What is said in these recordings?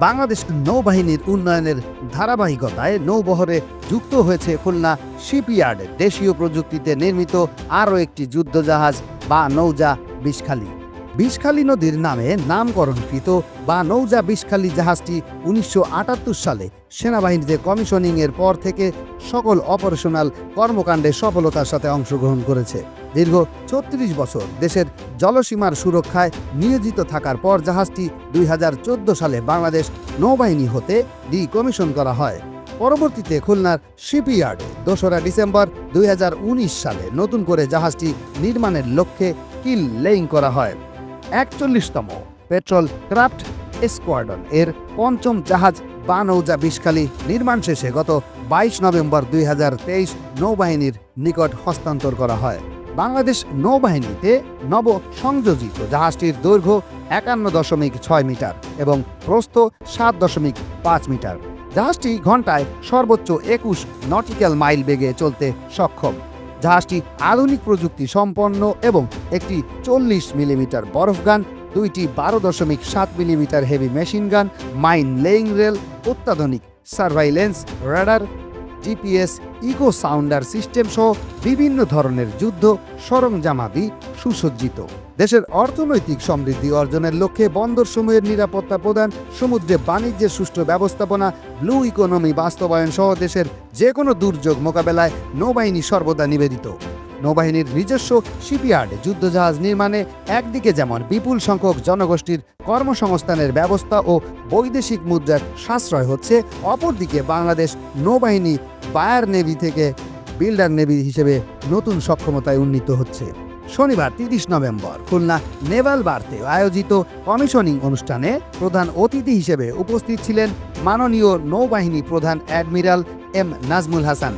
বাংলাদেশ নৌবাহিনীর উন্নয়নের ধারাবাহিকতায় নৌবহরে যুক্ত হয়েছে খুলনা শিপইয়ার্ড, দেশীয় প্রযুক্তিতে নির্মিত আরও একটি যুদ্ধজাহাজ বা নৌজা বিষখালী বিষখালী নদীর নামে নামকরণকৃত বা নৌজা বিষখালী জাহাজটি উনিশশো আটাত্তর সালে সেনাবাহিনীতে কমিশনিং এর পর থেকে সকল অপারেশনাল কর্মকাণ্ডে সফলতার সাথে অংশগ্রহণ করেছে। দীর্ঘ ছত্রিশ বছর দেশের জলসীমার সুরক্ষায় নিয়োজিত থাকার পর জাহাজটি দুই হাজার চোদ্দ সালে বাংলাদেশ নৌবাহিনী হতে ডি কমিশন করা হয়। পরবর্তীতে খুলনার শিপইয়ার্ডে দোসরা ডিসেম্বর দুই হাজার উনিশ সালে নতুন করে জাহাজটি নির্মাণের লক্ষ্যে কিল লেইং করা হয়। একচল্লিশতম পেট্রোল ক্রাফট স্কোয়াডন। এর পঞ্চম জাহাজ বা নৌজা বিষখালী নির্মাণ শেষে গত বাইশ নভেম্বর দুই নৌবাহিনীর নিকট হস্তান্তর করা হয়। বাংলাদেশ নৌবাহিনীতে নব সংযোজিত জাহাজটির দৈর্ঘ্য একান্ন দশমিক ছয় মিটার এবং প্রস্থ সাত দশমিক পাঁচ মিটার। জাহাজটি ঘন্টায় সর্বোচ্চ একুশ নটিক্যাল মাইল বেগে চলতে সক্ষম। জাহাজটি আধুনিক প্রযুক্তি সম্পন্ন এবং একটি চল্লিশ মিলিমিটার বরফ গান, দুইটি বারো দশমিক সাত millimetre heavy machine gun, mine laying rail, অত্যাধুনিক surveillance, radar GPS echo sounder system সহ বিভিন্ন ধরনের যুদ্ধ, সরঞ্জামাদি সুসজ্জিত। দেশের অর্থনৈতিক সমৃদ্ধি অর্জনের লক্ষ্যে বন্দরসমূহের নিরাপত্তা প্রদান, সমুদ্রে বাণিজ্যের সুষ্ঠু ব্যবস্থাপনা, ব্লু ইকোনমি বাস্তবায়ন সহ দেশের যে কোনো দুর্যোগ মোকাবেলায় নৌবাহিনী সর্বদা নিবেদিত। নৌবাহিনীর নিজস্ব শিপইয়ার্ডে, যুদ্ধজাহাজ নির্মাণে একদিকে যেমন বিপুল সংখ্যক জনগোষ্ঠীর কর্মসংস্থানের ব্যবস্থা ও বৈদেশিক মুদ্রার সাশ্রয় হচ্ছে, অপরদিকে বাংলাদেশ নৌবাহিনী বায়ার নেভি থেকে বিল্ডার নেভি হিসেবে নতুন সক্ষমতায় উন্নীত হচ্ছে। শনিবার, তিরিশ নভেম্বর, খুলনা নেভাল বার্তে আয়োজিত কমিশনিং অনুষ্ঠানে প্রধান অতিথি হিসেবে উপস্থিত ছিলেন মাননীয় নৌবাহিনী প্রধান অ্যাডমিরাল এম নাজমুল হাসান।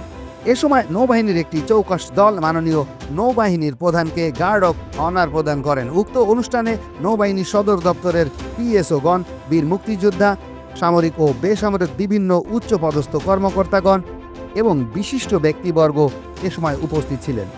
এ সময় নৌবাহিনীর একটি চৌকস দল মাননীয় নৌবাহিনীর প্রধানকে গার্ড অফ অনার প্রদান করেন। উক্ত অনুষ্ঠানে নৌবাহিনী সদর দপ্তরের পিএসওগণ, বীর মুক্তিযোদ্ধা, সামরিক ও বেসামরিক বিভিন্ন উচ্চপদস্থ কর্মকর্তাগণ এবং বিশিষ্ট ব্যক্তিবর্গ এ সময় উপস্থিত ছিলেন।